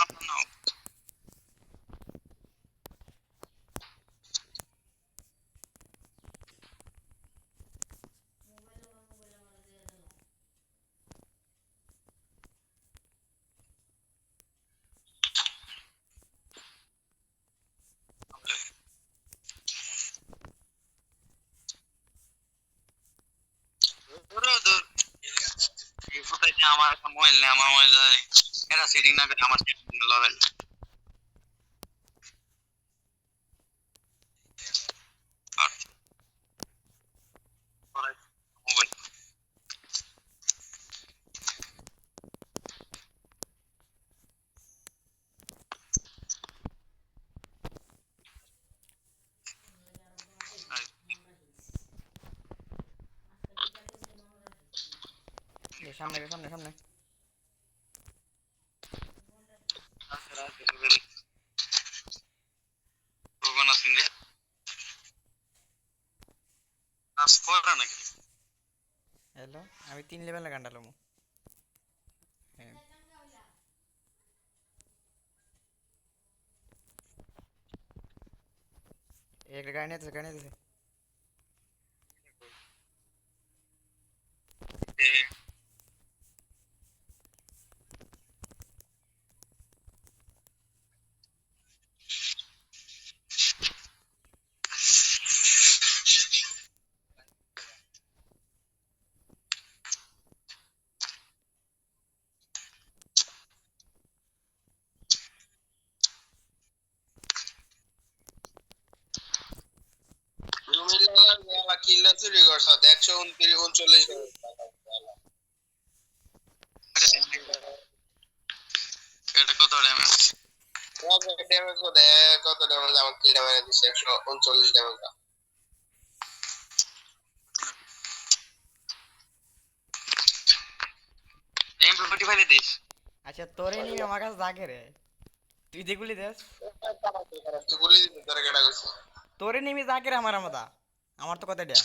someone out. আমার mobile নেই আমার মোবাইল এরা সেটিং না করে আমার সেটিং লড়াই মোবাইল এই সামনে রে, সামনে সামনে কখন হ্যালো আমি তিন লেভেলে গান্ডালাম হ্যাঁ এই একটা গাড়ি নিয়ে গাড়ি জুমিল্লাহ কিল্লা চুরি করছ একশো উনত্রিশ উনচল্লিশ এটা কত ড্যামেজ ড্যামেজ কত কত ড্যামেজ আমার কিলটা মেরে দিছে? একশো উনচল্লিশ ড্যামেজ এম ফোর্টি ফাইভে দিস। আচ্ছা তোরে নিবি আমার কাছে জাগে রে। তুই যেগুলি দেস। তুই গুলি দিতে তোর কেটা তোরে রে আমার আমদা। আমার তো কথা দেয়া।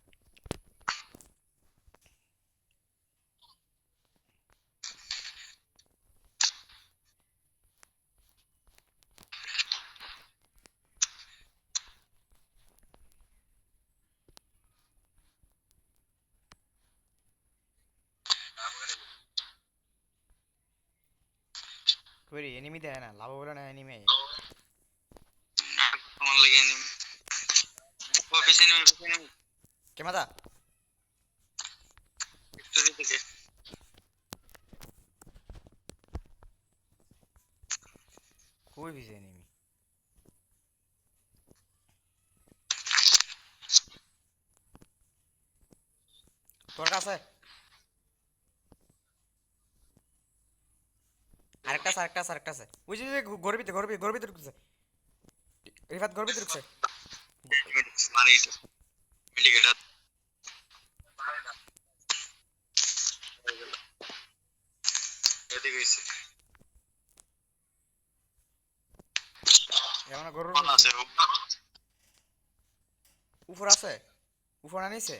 করি এনিমি দেয় না লাভ বলে না এনিমি তোমার লেগে নিবি ও পিছনে নিবি পিছনে নিবি কেমাদা ভিক্টোরি থেকে কই ভিজে এনিমি তোর কাছে আরেকটা আছে আরেকটা আছে আরেকটা আছে। ওই যে ভিতরে ভিতরে ভিতরে ঢুকছে। রিফাত ভিতরে ঢুকছে। আছে। আনিছে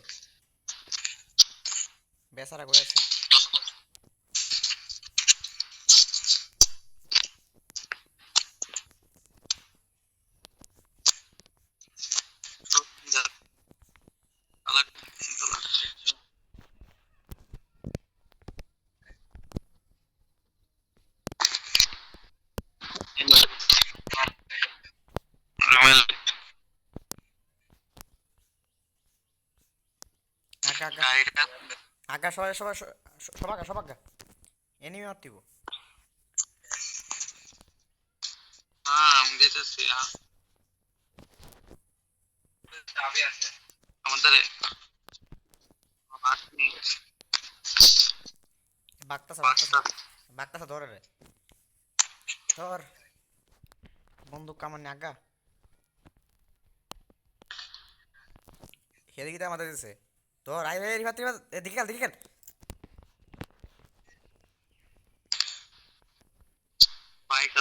বেচারা কই আছে। গাড়িটা সবাই সবাই সব আগা সব আগা এনিমি মারতিব হ্যাঁ আমি যেতেছি চাবি আছে। আমাদের ধরে রে। ধর। বন্দুক কামান আগা। এদিকে তো আমাদের দিছে। ধর আই ভাই রিফাত রিফাত এদিকে খেল দিকে খেল। বাইক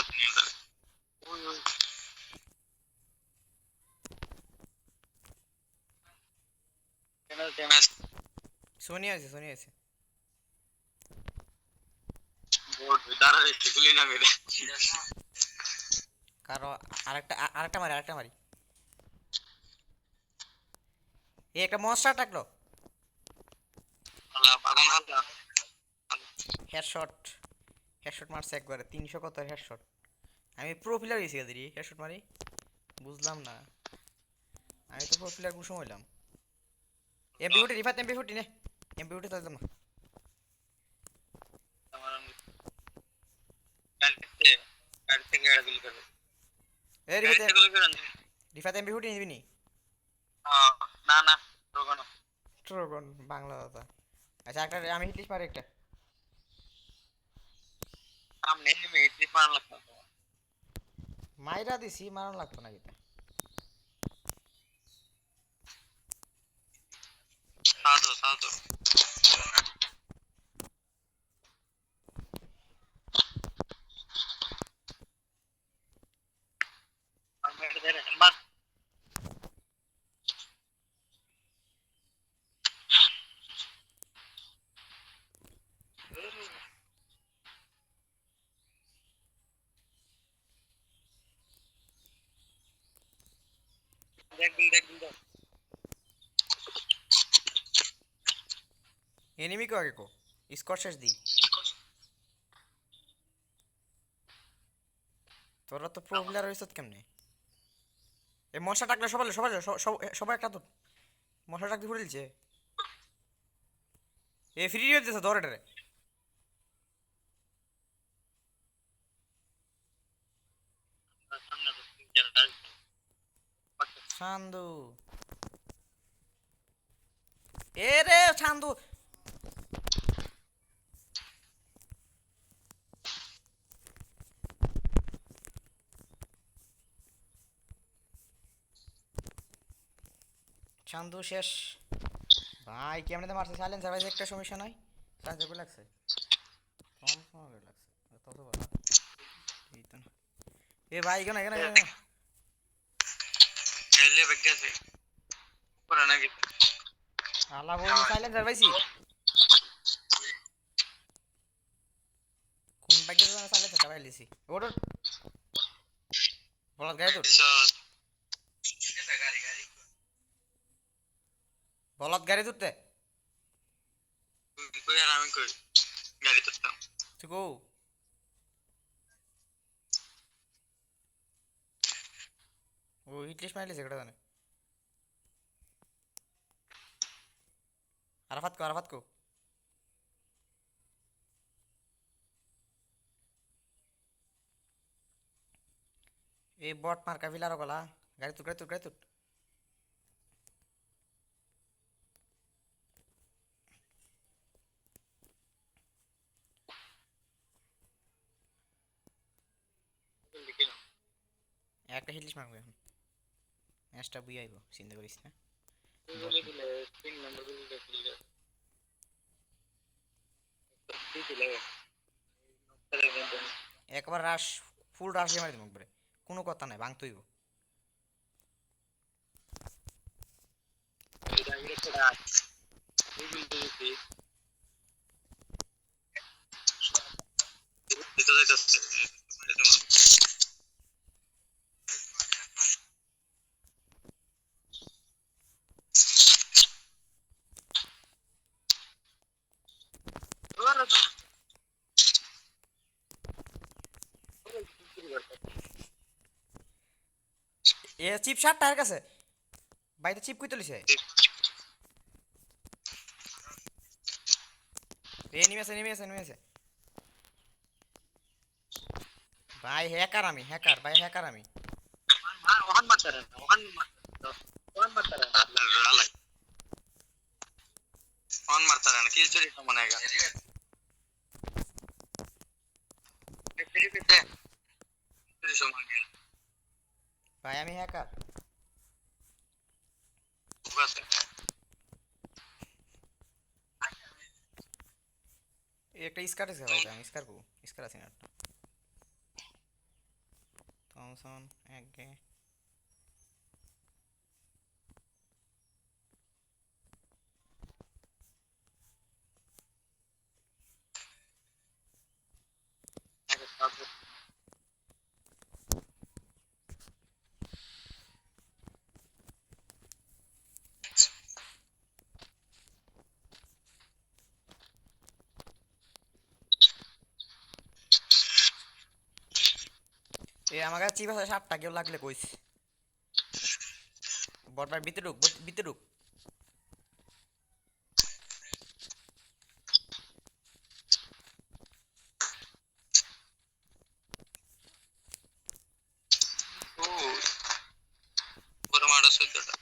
আছে কারও আরেকটা আরেকটা মারি আরেকটা মারি। এই একটা মনস্টার টাকলো হেডশট হেডশট মারছে একবারে তিনশো কত হেডশট আমি প্রো প্লেয়ার গেছি এদের হেডশট মারি? বুঝলাম না। আমি তো প্রো প্লেয়ার কুসুম হইলাম। এমপি ফুটি রিফাত এমপি ফুটি নে এমপি ফুটি তো একদম না রিফাত এমপি ফুটি নিবি? নি? না না রোগানো ট্রোগন বাংলা দাদা। আচ্ছা একটা আমি হিটলিস মারি একটা। সামনে নেমে এটি পান লাগতো মাইরা দিছি মারণ লাগতো না কিন্তু। সাদো সাদো আমি এটা ধরে মার কো আগে কো? স্কট শেষ দি। তোরা তো প্রো প্লেয়ার হইছত কেমনে? এ মশা টাকলে সবাই সবাই সবাই একটা তো মশা টাক দিয়ে ফুটেলছে এ ফ্রি হয়ে দিছে ধরে রে সামনে বসে যারা চান্দু এ রে চান্দু চান্দু শেষ। ভাই কেমনে মারছে? সাইলেন্সার ভাই একটা সমস্যা নাই। সাইলেন্সার করে লাগছে। কম সময় লাগছে। তত বড় এই এ ভাই কেন এখানে। এখানে এলে বেগেছে পুরা নাকি আলা বলছি সাইলেন্সার পাইছি। কোন বাইকে তো সাইলেন্সারটা পাইলিছি ওর বলত গাড়ি গাড়ি বলত গাড়ি তুলতে কই আর আমি কই গাড়ি তুলতাম তুই কো। ও হিটলিস্ট মাইলিছে কেটা জানে আরাফাত কো আরাফাত কো এই বট মার্কা ফিলারও গলা গাড়ি তুল গাড়ি তুল গাড়ি তুল একটা হিটলিস্ট মারবো এখন ম্যাচটা বুই আইব, চিন্তা করিস না। একবার রাশ ফুল রাশ দিয়ে মারি দিব একবারে। কোনো কথা নাই ভাঙ ভাঙতে হইব। এ চিপ শার্ট টায়ার কাছে। বাইতে চিপ কই তুলিছে এ নেমে আছে নেমে আছে নেমে আছে ভাই হ্যাকার আমি। হ্যাকার ভাই হ্যাকার আমি ওখান মারতারেন ওখান ওখান মারতারেন ওখান মারতারেন কিল চুরি সমান আएगा ফ্রি ভাই আমি হ্যাকার বাস একটা স্কার আছে ভাই আমি স্কার কো স্কার আছে না একটা থমসন এক গে আমার কাছে চিপ আছে সাতটা কেউ লাগলে কইস বটবার ভিতরে ঢুক ভিতরে ঢুক ও বড় মারা সদ্যটা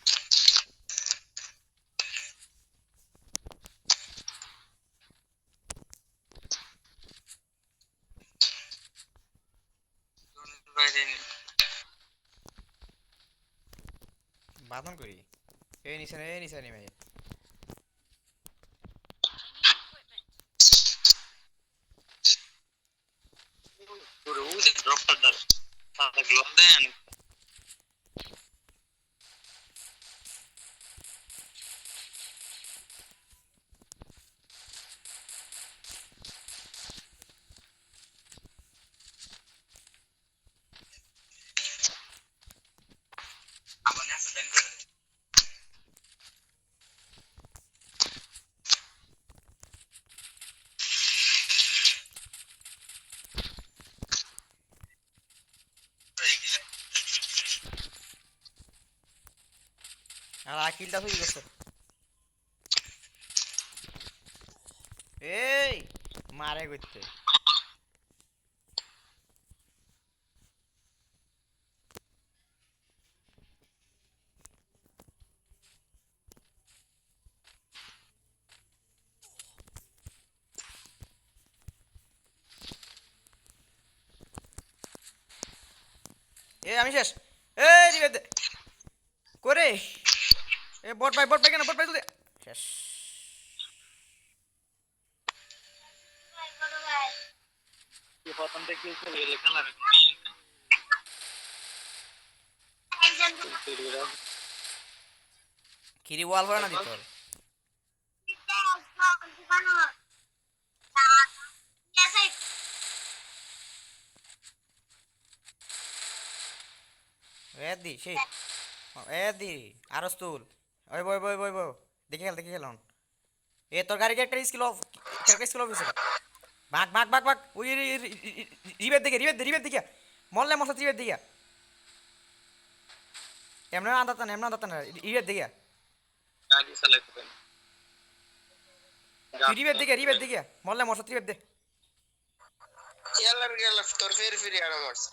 বাইরে নেই বাদন করি এই নিচে নে, এই নিচে নেমে পুরো উদে ড্রপটা দাও সাদা গ্লোভ আর আকিলটা হয়ে গেছে। এই মারে করতে। এ আমি শেষ। এই করে? এ বট ভাই বট ভাই কেন বট ভাই তুই শেষ। কিরি ওয়াল ভরা না দিত এ দি সেই। এ দি আরস তুল। ওই বই বই বই বই। দেখে খেল দেখে খেলন এ তোর গাড়ি একটা স্কিল অফ স্কিল অফ হয়েছে। ভাগ ভাগ ভাগ ভাগ। ওই রিবের দিকে রিবের রিবের দিকে মরলে মশলা রিবের দিকে এমন আদাতা না এমন আদাতা না। রিবের দিকে রিবের দিকে রিবের দিকে মরলে মশলা রিবের দে ইয়ালার গেল তোর ফের ফিরে আরও মারছে।